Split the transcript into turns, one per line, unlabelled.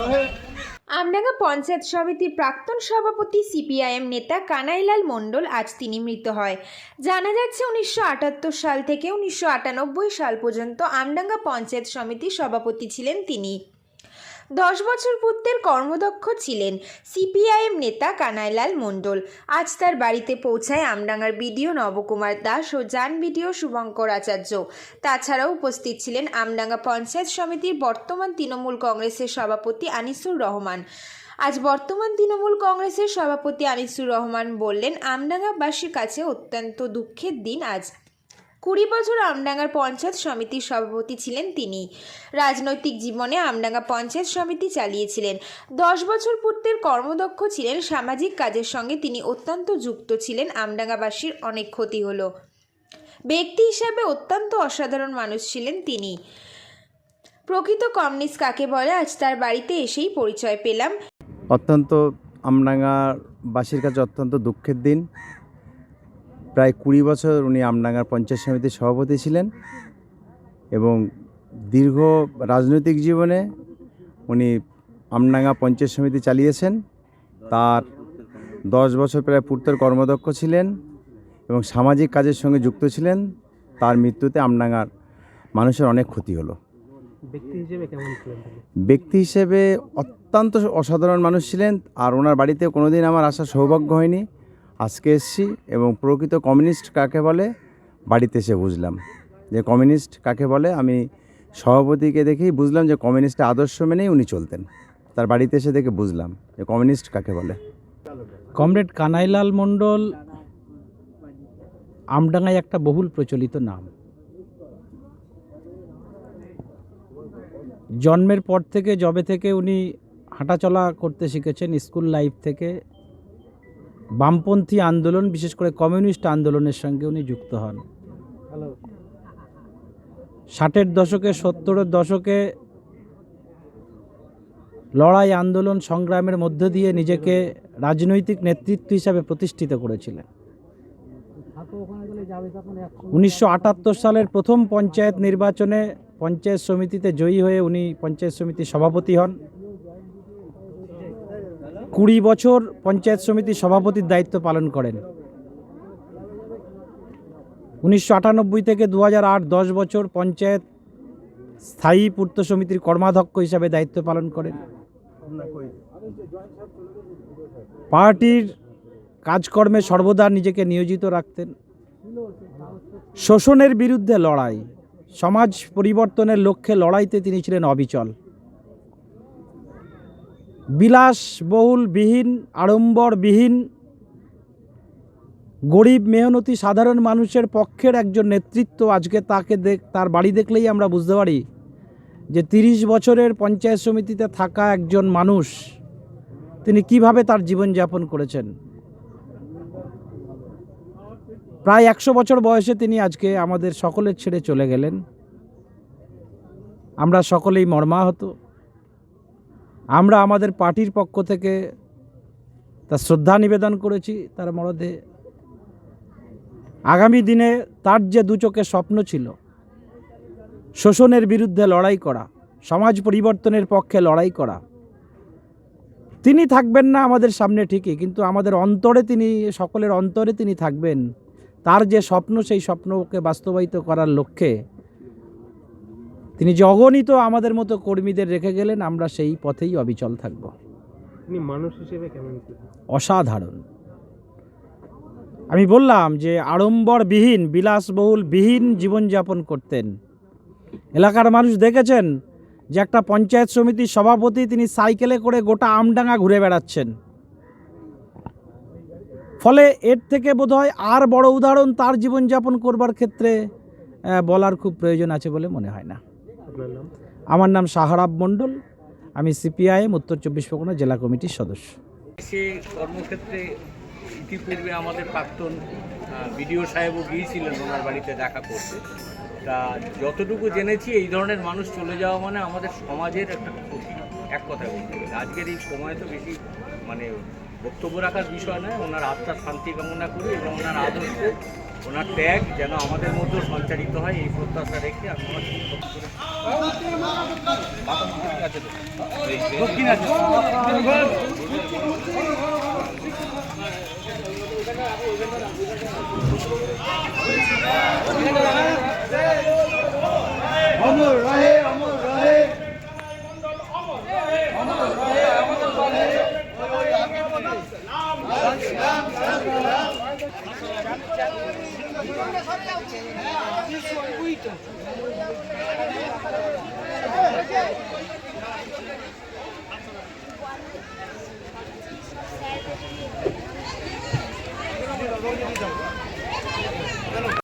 রহে
আমডাঙ্গা পঞ্চায়েত সমিতির প্রাক্তন সভাপতি সিপিআইএম নেতা কানাইলাল মণ্ডল আজ তিনি মৃত হয়। জানা যাচ্ছে উনিশশো আটাত্তর সাল থেকে উনিশশো আটানব্বই সাল পর্যন্ত আমডাঙ্গা পঞ্চায়েত সমিতির সভাপতি ছিলেন তিনি। দশ বছর পূর্বের কর্মদক্ষ ছিলেন সিপিআইএম নেতা কানাইলাল মণ্ডল। আজ তার বাড়িতে পৌঁছায় আমডাঙ্গার বিডিও নবকুমার দাস ও যান বিডিও শুভঙ্কর আচার্য। তাছাড়াও উপস্থিত ছিলেন আমডাঙ্গা পঞ্চায়েত সমিতির বর্তমান তৃণমূল কংগ্রেসের সভাপতি আনিসুর রহমান। আজ বর্তমান তৃণমূল কংগ্রেসের সভাপতি আনিসুর রহমান বললেন, আমডাঙ্গাবাসীর কাছে অত্যন্ত দুঃখের দিন আজ। কুড়ি বছর আমডাঙ্গার পঞ্চায়েত সমিতির সভাপতি ছিলেন তিনি। রাজনৈতিক জীবনে আমডাঙ্গা পঞ্চায়েত সমিতি চালিয়েছিলেন। দশ বছর পূর্বের কর্মদক্ষ ছিলেন, সামাজিক কাজের সঙ্গে তিনি অত্যন্ত যুক্ত ছিলেন, আমডাঙ্গাবাসীর অনেক ক্ষতি হলো। ব্যক্তি হিসাবে অত্যন্ত অসাধারণ মানুষ ছিলেন তিনি। প্রকৃত কমিউনিস্ট কাকে বলে, আজ তার বাড়িতে এসেই পরিচয় পেলাম।
অত্যন্ত আমডাঙ্গাবাসীর কাছে অত্যন্ত দুঃখের দিন। প্রায় কুড়ি বছর উনি আমডাঙ্গার পঞ্চায়েত সমিতির সভাপতি ছিলেন এবং দীর্ঘ রাজনৈতিক জীবনে উনি আমডাঙ্গা পঞ্চায়েত সমিতি চালিয়েছেন। তার দশ বছর প্রায় পূর্তের কর্মদক্ষ ছিলেন এবং সামাজিক কাজের সঙ্গে যুক্ত ছিলেন। তার মৃত্যুতে আমডাঙ্গার মানুষের অনেক ক্ষতি হলো।
ব্যক্তি হিসেবে
অত্যন্ত অসাধারণ মানুষ ছিলেন আর ওনার বাড়িতে কোনোদিন আমার আসার সৌভাগ্য হয়নি। আজকে এসেছি এবং প্রকৃত কমিউনিস্ট কাকে বলে? বাড়িতে এসে বুঝলাম। যে কমিউনিস্ট কাকে বলে? আমি সভাপতিকে দেখেই বুঝলাম যে কমিউনিস্টের আদর্শ মেনেই উনি চলতেন। তার বাড়িতে এসে দেখে বুঝলাম যে কমিউনিস্ট কাকে বলে।
কমরেড কানাইলাল মণ্ডল, আমডাঙ্গায় একটা বহুল প্রচলিত নাম। জন্মের পর থেকে, জবে থেকে উনি হাঁটাচলা করতে শিখেছেন স্কুল লাইফ থেকে। বামপন্থী আন্দোলন বিশেষ করে কমিউনিস্ট আন্দোলনের সঙ্গে উনি যুক্ত হন। ষাটের দশকে সত্তরের দশকে লড়াই আন্দোলন সংগ্রামের মধ্য দিয়ে নিজেকে রাজনৈতিক নেতৃত্ব হিসাবে প্রতিষ্ঠিত করেছিলেন। উনিশশো আটাত্তর সালের প্রথম পঞ্চায়েত নির্বাচনে পঞ্চায়েত সমিতিতে জয়ী হয়ে উনি পঞ্চায়েত সমিতির সভাপতি হন। কুড়ি বছর পঞ্চায়েত সমিতির সভাপতির দায়িত্ব পালন করেন। উনিশশো আটানব্বই থেকে দু হাজার আট দশ বছর পঞ্চায়েত স্থায়ী পূর্ত সমিতির কর্মাধ্যক্ষ হিসাবে দায়িত্ব পালন করেন। পার্টির কাজকর্মে সর্বদা নিজেকে নিয়োজিত রাখতেন। শোষণের বিরুদ্ধে লড়াই, সমাজ পরিবর্তনের লক্ষ্যে লড়াইতে তিনি ছিলেন অবিচল। বিলাসবহুলবিহীন আড়ম্বরবিহীন, গরিব, মেহনতি, সাধারণ মানুষের পক্ষের একজন নেতৃত্ব। আজকে তাকে দেখ, তার বাড়ি দেখলেই আমরা বুঝতে পারি যে তিরিশ বছরের পঞ্চায়েত সমিতিতে থাকা একজন মানুষ, তিনি কীভাবে তার জীবনযাপন করেছেন। প্রায় একশো বছর বয়সে তিনি আজকে আমাদের সকলের ছেড়ে চলে গেলেন। আমরা সকলেই মর্মাহত। আমরা আমাদের পার্টির পক্ষ থেকে তার শ্রদ্ধা নিবেদন করেছি তার মরদে আগামী দিনে তার যে দু চোখের স্বপ্ন ছিল, শোষণের বিরুদ্ধে লড়াই করা, সমাজ পরিবর্তনের পক্ষে লড়াই করা, তিনি থাকবেন না আমাদের সামনে ঠিকই, কিন্তু আমাদের অন্তরে তিনি, সকলের অন্তরে তিনি থাকবেন। তার যে স্বপ্ন, সেই স্বপ্নকে বাস্তবায়িত করার লক্ষ্যে তিনি যে অগণিত আমাদের মতো কর্মীদের রেখে গেলেন আমরা সেই পথেই অবিচল থাকব।
মানুষ হিসেবে কেমন
অসাধারণ। আমি বললাম যে আড়ম্বরবিহীন বিলাসবহুলবিহীন জীবনযাপন করতেন। এলাকার মানুষ দেখেছেন যে একটা পঞ্চায়েত সমিতির সভাপতি তিনি সাইকেলে করে গোটা আমডাঙ্গা ঘুরে বেড়াচ্ছেন। ফলে এর থেকে বোধহয় আর বড় উদাহরণ তার জীবনযাপন করবার ক্ষেত্রে বলার খুব প্রয়োজন আছে বলে মনে হয় না।
আপনার নাম?
আমার নাম সাহারাব মণ্ডল। আমি সিপিআইএম, উত্তর চব্বিশ পরগনা জেলা কমিটির সদস্য।
সে কর্মক্ষেত্রে ইতিপূর্বে আমাদের প্রাক্তন বিডিও সাহেবও গিয়েছিলেন ওনার বাড়িতে দেখা করতে। তা যতটুকু জেনেছি, এই ধরনের মানুষ চলে যাওয়া মানে আমাদের সমাজের একটা ক্ষতি, এক কথায় বলতে গেলে। আজকের এই সময় তো বেশি মানে বক্তব্য রাখার বিষয় নয়, ওনার আত্মার শান্তি কামনা করি এবং ওনার আদর্শ ওনার ত্যাগ যেন আমাদের মধ্যেও সঞ্চারিত হয় এই প্রত্যাশা রেখে আমি
অমর রহে অমর Thank you.